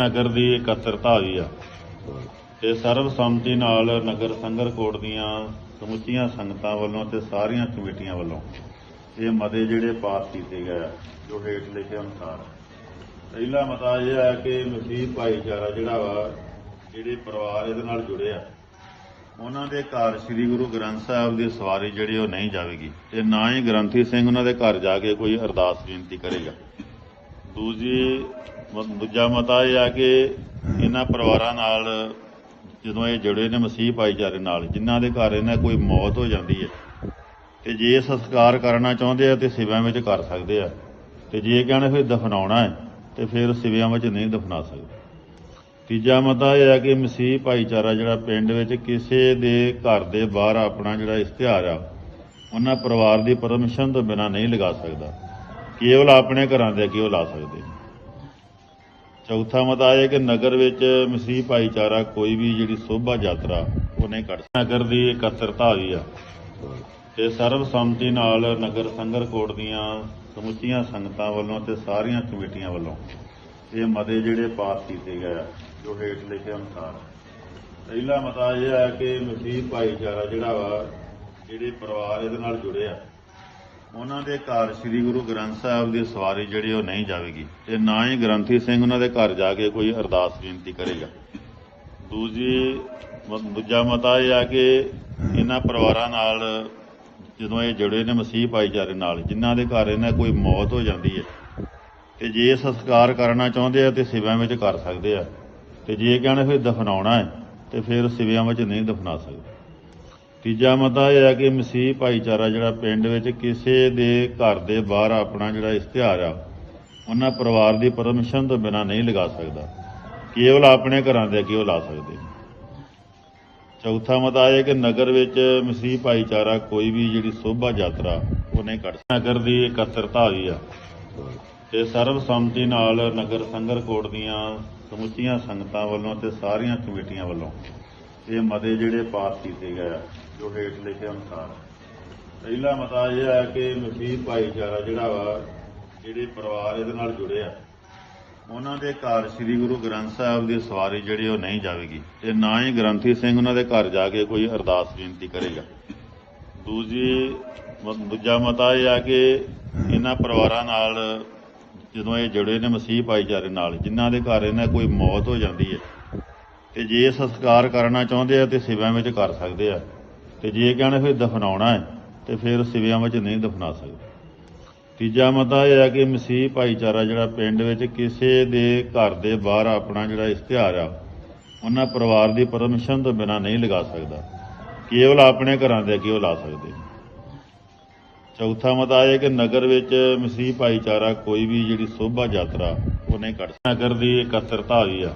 ਨਗਰ ਦੀ ਇਕੱਤਰਤਾ ਹੋਈ ਆ। ਤੇ ਸਰਬ ਸੰਮਤੀ ਨਾਲ ਨਗਰ ਸੰਗਰਕੋਟ ਦੀਆਂ ਸਮੁੱਚੀਆਂ ਸੰਗਤਾਂ ਵੱਲੋਂ ਤੇ ਸਾਰੀਆਂ ਕਮੇਟੀਆਂ ਵੱਲੋਂ ਇਹ ਮਤੇ ਜਿਹੜੇ ਪਾਸ ਕੀਤੇ ਗਏ ਆ, ਜੋ ਹੇਠ ਲਿਖੇ ਅਨੁਸਾਰ। ਪਹਿਲਾ ਮਤਾ ਇਹ ਹੈ ਕਿ ਮਸੀਹ ਭਾਈਚਾਰਾ ਜਿਹੜਾ ਵਾ, ਜਿਹੜੇ ਪਰਿਵਾਰ ਇਹਦੇ ਨਾਲ ਜੁੜੇ ਆ, ਉਹਨਾਂ ਦੇ ਘਰ ਸ੍ਰੀ ਗੁਰੂ ਗ੍ਰੰਥ ਸਾਹਿਬ ਦੀ ਸਵਾਰੀ ਜਿਹੜੀ ਉਹ ਨਹੀਂ ਜਾਵੇਗੀ ਤੇ ਨਾ ਹੀ ਗ੍ਰੰਥੀ ਸਿੰਘ ਉਹਨਾਂ ਦੇ ਘਰ ਜਾ ਕੇ ਕੋਈ ਅਰਦਾਸ ਬੇਨਤੀ ਕਰੇਗਾ। ਦੂਜੀ ਦੂਜਾ ਮਤਾ ਇਹ ਆ ਕਿ ਇਹਨਾਂ ਪਰਿਵਾਰਾਂ ਨਾਲ ਜਦੋਂ ਇਹ ਜੁੜੇ ਨੇ ਮਸੀਹ ਭਾਈਚਾਰੇ ਨਾਲ, ਜਿਨ੍ਹਾਂ ਦੇ ਘਰ ਇਹਨਾਂ ਕੋਈ ਮੌਤ ਹੋ ਜਾਂਦੀ ਹੈ, ਤੇ ਜੇ ਇਹ ਸੰਸਕਾਰ ਕਰਨਾ ਚਾਹੁੰਦੇ ਆ ਤੇ ਸਿਵਿਆਂ ਵਿੱਚ ਕਰ ਸਕਦੇ ਆ। ਤੇ ਜੇ ਕਹਿੰਦੇ ਫਿਰ ਦਫਨਾਉਣਾ ਹੈ, ਤੇ ਫਿਰ ਸਿਵਿਆਂ ਵਿੱਚ ਨਹੀਂ ਦਫਨਾ ਸਕਦੇ। ਤੀਜਾ ਮਤਾ ਇਹ ਆ ਕਿ ਮਸੀਹ ਭਾਈਚਾਰਾ ਜਿਹੜਾ ਪਿੰਡ ਵਿੱਚ ਕਿਸੇ ਦੇ ਘਰ ਦੇ ਬਾਹਰ ਆਪਣਾ ਜਿਹੜਾ ਇਸ਼ਤਿਹਾਰ ਆ, ਉਹਨਾਂ ਪਰਿਵਾਰ ਦੀ ਪਰਮਿਸ਼ਨ ਤੋਂ ਬਿਨਾਂ ਨਹੀਂ ਲਗਾ ਸਕਦਾ। ਕੇਵਲ ਆਪਣੇ ਘਰਾਂ ਦੇ ਅੱਗੇ ਉਹ ਲਾ ਸਕਦੇ ਚੌਥਾ ਮਤਾ ਇਹ ਕਿ ਨਗਰ ਵਿੱਚ ਮਸੀਹ ਭਾਈਚਾਰਾ ਕੋਈ ਵੀ ਜਿਹੜੀ ਸੋਭਾ ਯਾਤਰਾ ਉਹ ਨਹੀਂ ਕੱਢ ਨਗਰ ਦੀ ਇਕੱਤਰਤਾ ਹੋਈ ਆ। ਤੇ ਸਰਬ ਸੰਮਤੀ ਨਾਲ ਨਗਰ ਸੰਗਰਕੋਟ ਦੀਆਂ ਸਮੁੱਚੀਆਂ ਸੰਗਤਾਂ ਵੱਲੋਂ ਤੇ ਸਾਰੀਆਂ ਕਮੇਟੀਆਂ ਵੱਲੋਂ ਇਹ ਮਤੇ ਜਿਹੜੇ ਪਾਸ ਕੀਤੇ ਗਏ ਆ, ਜੋ ਹੇਠ ਲਿਖੇ ਅਨੁਸਾਰ। ਪਹਿਲਾ ਮਤਾ ਇਹ ਹੈ ਕਿ ਮਸੀਹ ਭਾਈਚਾਰਾ ਜਿਹੜਾ ਵਾ, ਜਿਹੜੇ ਪਰਿਵਾਰ ਇਹਦੇ ਨਾਲ ਜੁੜੇ ਆ ਉਹਨਾਂ ਦੇ ਘਰ ਸ੍ਰੀ ਗੁਰੂ ਗ੍ਰੰਥ ਸਾਹਿਬ ਦੀ ਸਵਾਰੀ ਜਿਹੜੀ ਉਹ ਨਹੀਂ ਜਾਵੇਗੀ ਤੇ ਨਾ ਹੀ ਗ੍ਰੰਥੀ ਸਿੰਘ ਉਹਨਾਂ ਦੇ ਘਰ ਜਾ ਕੇ ਕੋਈ ਅਰਦਾਸ ਬੇਨਤੀ ਕਰੇਗਾ। ਦੂਜੀ ਦੂਜਾ ਮਤਾ ਇਹ ਆ ਕਿ ਇਹਨਾਂ ਪਰਿਵਾਰਾਂ ਨਾਲ ਜਦੋਂ ਇਹ ਜੁੜੇ ਨੇ ਮਸੀਹ ਭਾਈਚਾਰੇ ਨਾਲ, ਜਿਨ੍ਹਾਂ ਦੇ ਘਰ ਇਹਨਾਂ ਕੋਈ ਮੌਤ ਹੋ ਜਾਂਦੀ ਹੈ, ਤੇ ਜੇ ਇਹ ਸੰਸਕਾਰ ਕਰਨਾ ਚਾਹੁੰਦੇ ਆ ਤੇ ਸਿਵਿਆਂ ਵਿੱਚ ਕਰ ਸਕਦੇ ਆ, ਤੇ ਜੇ ਕਹਿੰਦੇ ਫਿਰ ਦਫਨਾਉਣਾ ਹੈ, ਤੇ ਫਿਰ ਸਿਵਿਆਂ ਵਿੱਚ ਨਹੀਂ ਦਫਨਾ ਸਕਦੇ। ਤੀਜਾ ਮਤਾ ਇਹ ਆ ਕਿ ਮਸੀਹ ਭਾਈਚਾਰਾ ਜਿਹੜਾ ਪਿੰਡ ਵਿੱਚ ਕਿਸੇ ਦੇ ਘਰ ਦੇ ਬਾਹਰ ਆਪਣਾ ਜਿਹੜਾ ਇਸ਼ਤਿਹਾਰ ਆ, ਉਹਨਾਂ ਪਰਿਵਾਰ ਦੀ ਪਰਮਿਸ਼ਨ ਤੋਂ ਬਿਨਾਂ ਨਹੀਂ ਲਗਾ ਸਕਦਾ। ਕੇਵਲ ਆਪਣੇ ਘਰਾਂ ਦੇ ਅੱਗੇ ਉਹ ਲਾ ਸਕਦੇ ਚੌਥਾ ਮਤਾ ਇਹ ਕਿ ਨਗਰ ਵਿੱਚ ਮਸੀਹ ਭਾਈਚਾਰਾ ਕੋਈ ਵੀ ਜਿਹੜੀ ਸੋਭਾ ਯਾਤਰਾ, ਉਹ ਨਹੀਂ ਕੱਢ ਨਗਰ ਦੀ ਇਕੱਤਰਤਾ ਹੋਈ ਆ। ਤੇ ਸਰਬ ਸੰਮਤੀ ਨਾਲ ਨਗਰ ਸੰਗਰ ਕੋਟ ਦੀਆਂ ਸਮੁੱਚੀਆਂ ਸੰਗਤਾਂ ਵੱਲੋਂ ਤੇ ਸਾਰੀਆਂ ਕਮੇਟੀਆਂ ਵੱਲੋਂ ਇਹ ਮਤੇ ਜਿਹੜੇ ਪਾਸ ਕੀਤੇ ਗਏ ਆ, ਜੋ ਹੇਠ ਲਿਖੇ ਅਨੁਸਾਰ। ਪਹਿਲਾ ਮਤਾ ਇਹ ਹੈ ਕਿ ਮਸੀਹ ਭਾਈਚਾਰਾ ਜਿਹੜਾ ਵਾ, ਜਿਹੜੇ ਪਰਿਵਾਰ ਇਹਦੇ ਨਾਲ ਜੁੜੇ ਆ, ਉਹਨਾਂ ਦੇ ਘਰ ਸ੍ਰੀ ਗੁਰੂ ਗ੍ਰੰਥ ਸਾਹਿਬ ਦੀ ਸਵਾਰੀ ਜਿਹੜੀ ਉਹ ਨਹੀਂ ਜਾਵੇਗੀ ਤੇ ਨਾ ਹੀ ਗ੍ਰੰਥੀ ਸਿੰਘ ਉਹਨਾਂ ਦੇ ਘਰ ਜਾ ਕੇ ਕੋਈ ਅਰਦਾਸ ਬੇਨਤੀ ਕਰੇਗਾ। ਦੂਜੀ ਦੂਜਾ ਮਤਾ ਇਹ ਆ ਕਿ ਇਹਨਾਂ ਪਰਿਵਾਰਾਂ ਨਾਲ ਜਦੋਂ ਇਹ ਜੁੜੇ ਨੇ ਮਸੀਹ ਭਾਈਚਾਰੇ ਨਾਲ, ਜਿਨ੍ਹਾਂ ਦੇ ਘਰ ਇਹਨਾਂ ਕੋਈ ਮੌਤ ਹੋ ਜਾਂਦੀ ਹੈ ਤੇ ਜੇ ਸੰਸਕਾਰ ਕਰਨਾ ਚਾਹੁੰਦੇ ਆ ਤੇ ਸਿਵਿਆਂ ਵਿੱਚ ਕਰ ਸਕਦੇ ਆ। ਤੇ ਜੇ ਕਹਿੰਦੇ ਫਿਰ ਦਫਨਾਉਣਾ ਹੈ, ਤੇ ਫਿਰ ਸਿਵਿਆਂ ਵਿੱਚ ਨਹੀਂ ਦਫਨਾ ਸਕਦੇ। ਤੀਜਾ ਮਤਾ ਇਹ ਹੈ ਕਿ ਮਸੀਹ ਭਾਈਚਾਰਾ ਜਿਹੜਾ ਪਿੰਡ ਵਿੱਚ ਕਿਸੇ ਦੇ ਘਰ ਦੇ ਬਾਹਰ ਆਪਣਾ ਜਿਹੜਾ ਇਸ਼ਤਿਹਾਰ ਆ, ਉਹਨਾਂ ਪਰਿਵਾਰ ਦੀ ਪਰਮਿਸ਼ਨ ਤੋਂ ਬਿਨਾਂ ਨਹੀਂ ਲਗਾ ਸਕਦਾ। ਕੇਵਲ ਆਪਣੇ ਘਰਾਂ ਦੇ ਅੱਗੇ ਉਹ ਲਾ ਸਕਦੇ ਚੌਥਾ ਮਤਾ ਇਹ ਹੈ ਕਿ ਨਗਰ ਵਿੱਚ ਮਸੀਹ ਭਾਈਚਾਰਾ ਕੋਈ ਵੀ ਜਿਹੜੀ ਸੋਭਾ ਯਾਤਰਾ, ਉਹ ਨਹੀਂ ਕੱਢ ਨਗਰ ਦੀ ਇਕੱਤਰਤਾ ਹੋਈ ਆ।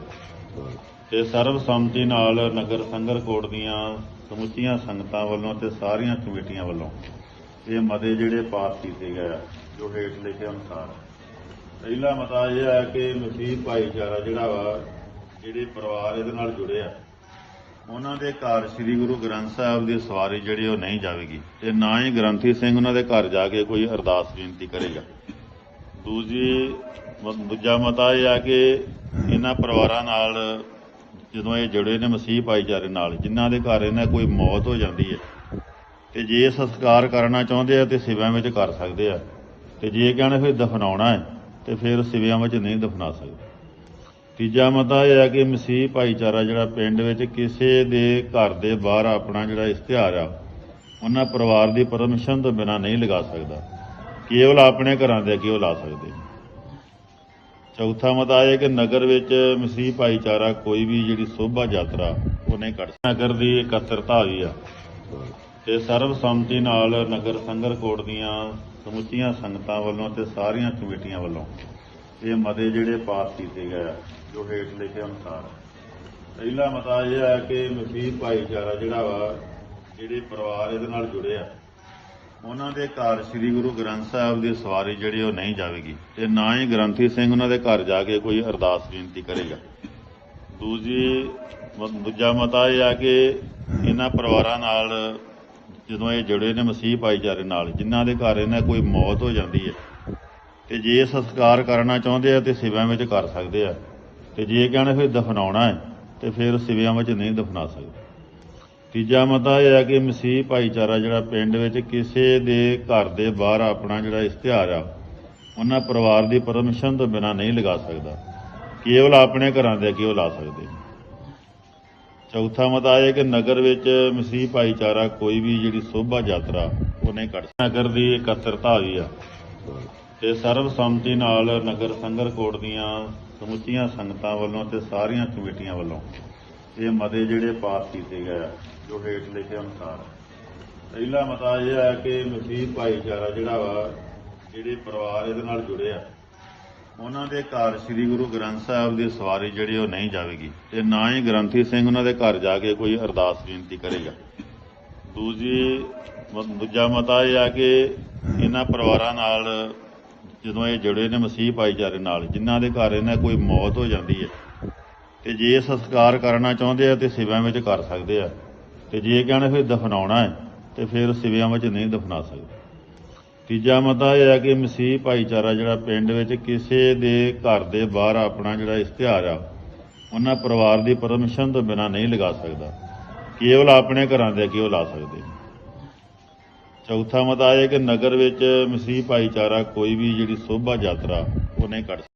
ਤੇ ਸਰਬ ਸੰਮਤੀ ਨਾਲ ਨਗਰ ਸੰਗਰ ਕੋਟ ਦੀਆਂ ਸਮੁੱਚੀਆਂ ਸੰਗਤਾਂ ਵੱਲੋਂ ਤੇ ਸਾਰੀਆਂ ਕਮੇਟੀਆਂ ਵੱਲੋਂ ਇਹ ਮਤੇ ਜਿਹੜੇ ਪਾਸ ਕੀਤੇ ਗਏ ਆ, ਜੋ ਹੇਠ ਲਿਖੇ ਅਨੁਸਾਰ। ਪਹਿਲਾ ਮਤਾ ਇਹ ਹੈ ਕਿ ਮਸੀਹ ਭਾਈਚਾਰਾ ਜਿਹੜਾ ਵਾ, ਜਿਹੜੇ ਪਰਿਵਾਰ ਇਹਦੇ ਨਾਲ ਜੁੜੇ ਆ, ਉਹਨਾਂ ਦੇ ਘਰ ਸ੍ਰੀ ਗੁਰੂ ਗ੍ਰੰਥ ਸਾਹਿਬ ਦੀ ਸਵਾਰੀ ਜਿਹੜੀ ਉਹ ਨਹੀਂ ਜਾਵੇਗੀ ਤੇ ਨਾ ਹੀ ਗ੍ਰੰਥੀ ਸਿੰਘ ਉਹਨਾਂ ਦੇ ਘਰ ਜਾ ਕੇ ਕੋਈ ਅਰਦਾਸ ਬੇਨਤੀ ਕਰੇਗਾ। ਦੂਜੀ ਦੂਜਾ ਮਤਾ ਇਹ ਆ ਕਿ ਇਹਨਾਂ ਪਰਿਵਾਰਾਂ ਨਾਲ ਜਦੋਂ ਇਹ ਜੁੜੇ ਨੇ ਮਸੀਹ ਭਾਈਚਾਰੇ ਨਾਲ, ਜਿਨ੍ਹਾਂ ਦੇ ਘਰ ਇਹਨਾਂ ਕੋਈ ਮੌਤ ਹੋ ਜਾਂਦੀ ਹੈ, ਤੇ ਜੇ ਇਹ ਸੰਸਕਾਰ ਕਰਨਾ ਚਾਹੁੰਦੇ ਆ ਤੇ ਸਿਵਿਆਂ ਵਿੱਚ ਕਰ ਸਕਦੇ ਆ। ਤੇ ਜੇ ਕਹਿੰਦੇ ਫਿਰ ਦਫਨਾਉਣਾ ਹੈ, ਤੇ ਫਿਰ ਸਿਵਿਆਂ ਵਿੱਚ ਨਹੀਂ ਦਫਨਾ ਸਕਦੇ। ਤੀਜਾ ਮਤਾ ਇਹ ਹੈ ਕਿ ਮਸੀਹ ਭਾਈਚਾਰਾ ਜਿਹੜਾ ਪਿੰਡ ਵਿੱਚ ਕਿਸੇ ਦੇ ਘਰ ਦੇ ਬਾਹਰ ਆਪਣਾ ਜਿਹੜਾ ਇਸ਼ਤਿਹਾਰ ਆ, ਉਹਨਾਂ ਪਰਿਵਾਰ ਦੀ ਪਰਮਿਸ਼ਨ ਤੋਂ ਬਿਨਾਂ ਨਹੀਂ ਲਗਾ ਸਕਦਾ। ਕੇਵਲ ਆਪਣੇ ਘਰਾਂ ਦੇ ਅੱਗੇ ਉਹ ਲਾ ਸਕਦੇ ਚੌਥਾ ਮਤਾ ਇਹ ਹੈ ਕਿ ਨਗਰ ਵਿੱਚ ਮਸੀਹ ਭਾਈਚਾਰਾ ਕੋਈ ਵੀ ਜਿਹੜੀ ਸੋਭਾ ਯਾਤਰਾ ਉਹ ਨਹੀਂ ਕੱਢ ਨਗਰ ਦੀ ਇਕੱਤਰਤਾ ਹੋਈ ਆ। ਤੇ ਸਰਬ ਸੰਮਤੀ ਨਾਲ ਨਗਰ ਸੰਗਰ ਕੋਟ ਦੀਆਂ ਸਮੁੱਚੀਆਂ ਸੰਗਤਾਂ ਵੱਲੋਂ ਤੇ ਸਾਰੀਆਂ ਕਮੇਟੀਆਂ ਵੱਲੋਂ ਇਹ ਮਤੇ ਜਿਹੜੇ ਪਾਸ ਕੀਤੇ ਗਏ ਆ, ਜੋ ਹੇਠ ਲਿਖੇ ਅਨੁਸਾਰ। ਪਹਿਲਾ ਮਤਾ ਇਹ ਹੈ ਕਿ ਮਸੀਹ ਭਾਈਚਾਰਾ ਜਿਹੜਾ ਵਾ, ਜਿਹੜੇ ਪਰਿਵਾਰ ਇਹਦੇ ਨਾਲ ਜੁੜੇ ਆ ਉਹਨਾਂ ਦੇ ਘਰ ਸ੍ਰੀ ਗੁਰੂ ਗ੍ਰੰਥ ਸਾਹਿਬ ਦੀ ਸਵਾਰੀ ਜਿਹੜੀ ਉਹ ਨਹੀਂ ਜਾਵੇਗੀ ਤੇ ਨਾ ਹੀ ਗ੍ਰੰਥੀ ਸਿੰਘ ਉਹਨਾਂ ਦੇ ਘਰ ਜਾ ਕੇ ਕੋਈ ਅਰਦਾਸ ਬੇਨਤੀ ਕਰੇਗਾ। ਦੂਜੀ ਦੂਜਾ ਮਤਾ ਇਹ ਆ ਕਿ ਇਹਨਾਂ ਪਰਿਵਾਰਾਂ ਨਾਲ ਜਦੋਂ ਇਹ ਜੁੜੇ ਨੇ ਮਸੀਹ ਭਾਈਚਾਰੇ ਨਾਲ, ਜਿਨ੍ਹਾਂ ਦੇ ਘਰ ਇਹਨਾਂ ਕੋਈ ਮੌਤ ਹੋ ਜਾਂਦੀ ਹੈ, ਤੇ ਜੇ ਇਹ ਸੰਸਕਾਰ ਕਰਨਾ ਚਾਹੁੰਦੇ ਆ ਤੇ ਸਿਵਿਆਂ ਵਿੱਚ ਕਰ ਸਕਦੇ ਆ, ਤੇ ਜੇ ਕਹਿਣਾ ਫਿਰ ਦਫਨਾਉਣਾ ਹੈ, ਤੇ ਫਿਰ ਸਿਵਿਆਂ ਵਿੱਚ ਨਹੀਂ ਦਫਨਾ ਸਕਦੇ। ਤੀਜਾ ਮਤਾ ਇਹ ਹੈ ਕਿ ਮਸੀਹ ਭਾਈਚਾਰਾ ਜਿਹੜਾ ਪਿੰਡ ਵਿੱਚ ਕਿਸੇ ਦੇ ਘਰ ਦੇ ਬਾਹਰ ਆਪਣਾ ਜਿਹੜਾ ਇਸ਼ਤਿਹਾਰ ਆ, ਉਹਨਾਂ ਪਰਿਵਾਰ ਦੀ ਪਰਮਿਸ਼ਨ ਤੋਂ ਬਿਨਾਂ ਨਹੀਂ ਲਗਾ ਸਕਦਾ। ਕੇਵਲ ਆਪਣੇ ਘਰਾਂ ਦੇ ਅੱਗੇ ਉਹ ਲਾ ਸਕਦੇ ਚੌਥਾ ਮਤਾ ਇਹ ਹੈ ਕਿ ਨਗਰ ਵਿੱਚ ਮਸੀਹ ਭਾਈਚਾਰਾ ਕੋਈ ਵੀ ਜਿਹੜੀ ਸੋਭਾ ਯਾਤਰਾ, ਉਹ ਨਹੀਂ ਕੱਢ ਸਕਦਾ। ਨਗਰ ਦੀ ਇਕੱਤਰਤਾ ਹੋਈ ਆ। ਤੇ ਸਰਬਸੰਮਤੀ ਨਾਲ ਨਗਰ ਸੰਗਰ ਕੋਟ ਦੀਆਂ ਸਮੁੱਚੀਆਂ ਸੰਗਤਾਂ ਵੱਲੋਂ ਤੇ ਸਾਰੀਆਂ ਕਮੇਟੀਆਂ ਵੱਲੋਂ ਇਹ ਮਤੇ ਜਿਹੜੇ ਪਾਸ ਕੀਤੇ ਗਏ ਆ। ਜੋ ਹੇਠ ਲਿਖੇ ਅਨੁਸਾਰ। ਪਹਿਲਾ ਮਤਾ ਇਹ ਹੈ ਕਿ ਮਸੀਹ ਭਾਈਚਾਰਾ ਜਿਹੜਾ ਵਾ, ਜਿਹੜੇ ਪਰਿਵਾਰ ਇਹਦੇ ਨਾਲ ਜੁੜੇ ਆ, ਉਹਨਾਂ ਦੇ ਘਰ ਸ੍ਰੀ ਗੁਰੂ ਗ੍ਰੰਥ ਸਾਹਿਬ ਦੀ ਸਵਾਰੀ ਜਿਹੜੀ ਉਹ ਨਹੀਂ ਜਾਵੇਗੀ ਤੇ ਨਾ ਹੀ ਗ੍ਰੰਥੀ ਸਿੰਘ ਉਹਨਾਂ ਦੇ ਘਰ ਜਾ ਕੇ ਕੋਈ ਅਰਦਾਸ ਬੇਨਤੀ ਕਰੇਗਾ। ਦੂਜੀ ਦੂਜਾ ਮਤਾ ਇਹ ਆ ਕਿ ਇਹਨਾਂ ਪਰਿਵਾਰਾਂ ਨਾਲ ਜਦੋਂ ਇਹ ਜੁੜੇ ਨੇ ਮਸੀਹ ਭਾਈਚਾਰੇ ਨਾਲ, ਜਿਨ੍ਹਾਂ ਦੇ ਘਰ ਇਹਨਾਂ ਕੋਈ ਮੌਤ ਹੋ ਜਾਂਦੀ ਹੈ, ਤੇ ਜੇ ਸੰਸਕਾਰ ਕਰਨਾ ਚਾਹੁੰਦੇ ਆ ਤੇ ਸਿਵਿਆਂ ਵਿੱਚ ਕਰ ਸਕਦੇ ਆ। ਤੇ ਜੇ ਕਹਿਣਾ ਫਿਰ ਦਫਨਾਉਣਾ ਹੈ, ਤੇ ਫਿਰ ਸਿਵਿਆਂ ਵਿੱਚ ਨਹੀਂ ਦਫਨਾ ਸਕਦੇ। ਤੀਜਾ ਮਤਾ ਇਹ ਹੈ ਕਿ ਮਸੀਹ ਭਾਈਚਾਰਾ ਜਿਹੜਾ ਪਿੰਡ ਵਿੱਚ ਕਿਸੇ ਦੇ ਘਰ ਦੇ ਬਾਹਰ ਆਪਣਾ ਜਿਹੜਾ ਇਸ਼ਤਿਹਾਰ ਆ, ਉਹਨਾਂ ਪਰਿਵਾਰ ਦੀ ਪਰਮਿਸ਼ਨ ਤੋਂ ਬਿਨਾਂ ਨਹੀਂ ਲਗਾ ਸਕਦਾ। ਕੇਵਲ ਆਪਣੇ ਘਰਾਂ ਦੇ ਅੱਗੇ ਉਹ ਲਾ ਸਕਦੇ ਚੌਥਾ ਮਤਾ ਇਹ ਹੈ ਕਿ ਨਗਰ ਵਿੱਚ ਮਸੀਹ ਭਾਈਚਾਰਾ ਕੋਈ ਵੀ ਜਿਹੜੀ ਸੋਭਾ ਯਾਤਰਾ, ਉਹ ਨਹੀਂ ਕੱਢ